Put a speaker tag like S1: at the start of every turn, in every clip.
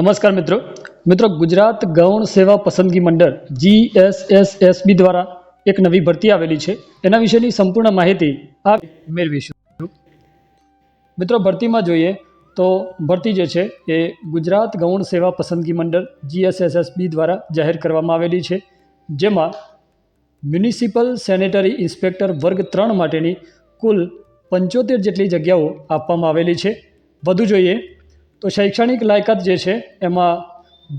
S1: નમસ્કાર મિત્રો. મિત્રો, ગુજરાત ગૌણ સેવા પસંદગી મંડળ જીએસએસએસબી દ્વારા એક નવી ભરતી આવેલી છે. એના વિશેની સંપૂર્ણ માહિતી આ મેળવીશું. મિત્રો, ભરતીમાં જોઈએ તો ભરતી જે છે એ ગુજરાત ગૌણ સેવા પસંદગી મંડળ જીએસએસએસબી દ્વારા જાહેર કરવામાં આવેલી છે. જેમાં મ્યુનિસિપલ સેનેટરી ઇન્સ્પેક્ટર વર્ગ ત્રણ માટેની કુલ પંચોતેર જેટલી જગ્યાઓ આપવામાં આવેલી છે. વધુ જોઈએ તો શૈક્ષણિક લાયકાત જે છે, એમાં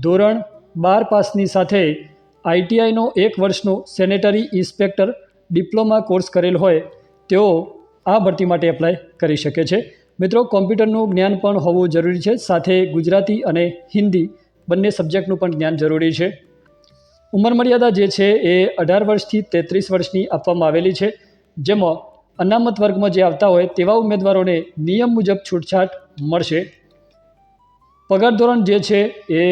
S1: ધોરણ બાર પાસની સાથે આઈટીઆઈનો એક વર્ષનો સેનેટરી ઇન્સ્પેક્ટર ડિપ્લોમા કોર્સ કરેલ હોય, તેઓ આ ભરતી માટે એપ્લાય કરી શકે છે. મિત્રો, કોમ્પ્યુટરનું જ્ઞાન પણ હોવું જરૂરી છે, સાથે ગુજરાતી અને હિન્દી બંને સબ્જેક્ટનું પણ જ્ઞાન જરૂરી છે. ઉંમર મર્યાદા જે છે, એ અઢાર વર્ષથી તેત્રીસ વર્ષની આપવામાં આવેલી છે. જેમાં અનામત વર્ગમાં જે આવતા હોય, તેવા ઉમેદવારોને નિયમ મુજબ છૂટછાટ મળશે. પગાર ધોરણ જે છે એ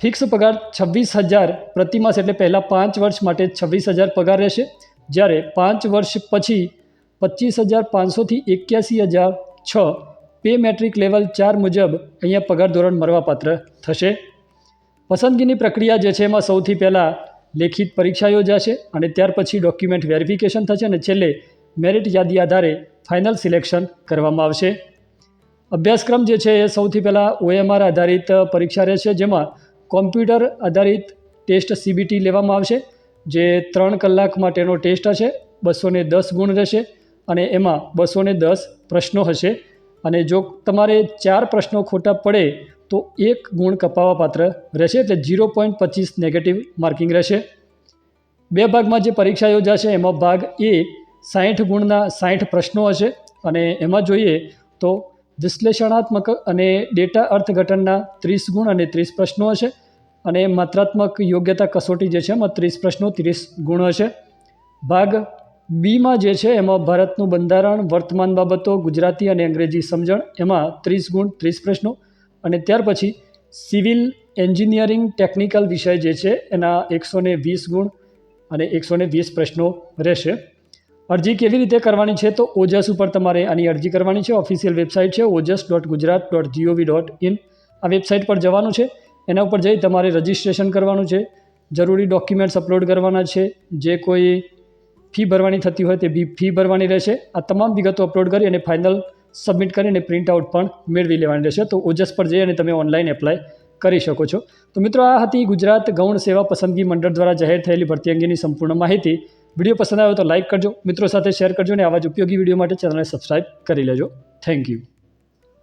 S1: ફિક્સ પગાર છવ્વીસ હજાર પ્રતિમાસ એટલે પહેલાં પાંચ વર્ષ માટે છવ્વીસ હજાર પગાર રહેશે. જ્યારે પાંચ વર્ષ પછી પચીસ હજાર પાંચસોથી એક્યાસી હજાર છ પે મેટ્રિક લેવલ ચાર મુજબ અહીંયા પગાર ધોરણ મળવાપાત્ર થશે. પસંદગીની પ્રક્રિયા જે છે એમાં સૌથી પહેલાં લેખિત પરીક્ષા યોજાશે અને ત્યાર પછી ડોક્યુમેન્ટ વેરિફિકેશન થશે અને છેલ્લે મેરિટ યાદી આધારે ફાઇનલ સિલેક્શન કરવામાં આવશે. અભ્યાસક્રમ જે છે એ સૌથી પહેલાં ઓએમઆર આધારિત પરીક્ષા રહેશે, જેમાં કોમ્પ્યુટર આધારિત ટેસ્ટ સીબીટી લેવામાં આવશે, જે ત્રણ કલાક માટેનો ટેસ્ટ હશે બસો દસ ગુણ રહેશે અને એમાં બસો દસ પ્રશ્નો હશે. અને જો તમારે ચાર પ્રશ્નો ખોટા પડે, તો એક ગુણ કપાવવા પાત્ર રહેશે, એટલે ઝીરો પોઈન્ટ પચીસ નેગેટિવ માર્કિંગ રહેશે. બે ભાગમાં જે પરીક્ષા યોજાશે, એમાં ભાગ એ સાઠ ગુણના સાઠ પ્રશ્નો હશે. અને એમાં જોઈએ તો વિશ્લેષણાત્મક અને ડેટા અર્થઘટનના ત્રીસ ગુણ અને ત્રીસ પ્રશ્નો હશે. અને માત્રાત્મક યોગ્યતા કસોટી જે છે એમાં ત્રીસ પ્રશ્નો, ત્રીસ ગુણ હશે. ભાગ બીમાં જે છે એમાં ભારતનું બંધારણ, વર્તમાન બાબતો, ગુજરાતી અને અંગ્રેજી સમજણ એમાં ત્રીસ ગુણ, ત્રીસ પ્રશ્નો. અને ત્યાર પછી સિવિલ એન્જિનિયરિંગ ટેકનિકલ વિષય જે છે એના એકસો વીસ ગુણ અને એકસો ને વીસ પ્રશ્નો રહેશે. અરજી કેવી રીતે કરવાની છે તો ઓજસ ઉપર તમારે આની અરજી કરવાની છે. ઓફિશિયલ વેબસાઇટ છે Ojas dot Gujarat dot G O V dot website પર જવાનું છે. એના ઉપર જઈ તમારે રજિસ્ટ્રેશન કરવાનું છે. જરૂરી ડોક્યુમેન્ટ્સ અપલોડ કરવાના છે. જે કોઈ ફી ભરવાની થતી હોય તે બી ફી ભરવાની રહેશે. આ તમામ વિગતો અપલોડ કરી અને ફાઇનલ સબમિટ કરીને પ્રિન્ટ આઉટ પણ મેળવી લેવાની રહેશે. તો ઓજસ પર જઈ અને તમે ઓનલાઈન એપ્લાય કરી શકો છો. તો મિત્રો, આ હતી ગુજરાત ગૌણ સેવા પસંદગી મંડળ દ્વારા જાહેર થયેલી ભરતી અંગેની સંપૂર્ણ માહિતી. વીડિયો પસંદ આવ્યો તો લાઇક કરજો, મિત્રો સાથે શેર કરજો અને આવા જ ઉપયોગી વીડિયો માટે ચેનલને સબસ્ક્રાઈબ કરી લેજો. Thank you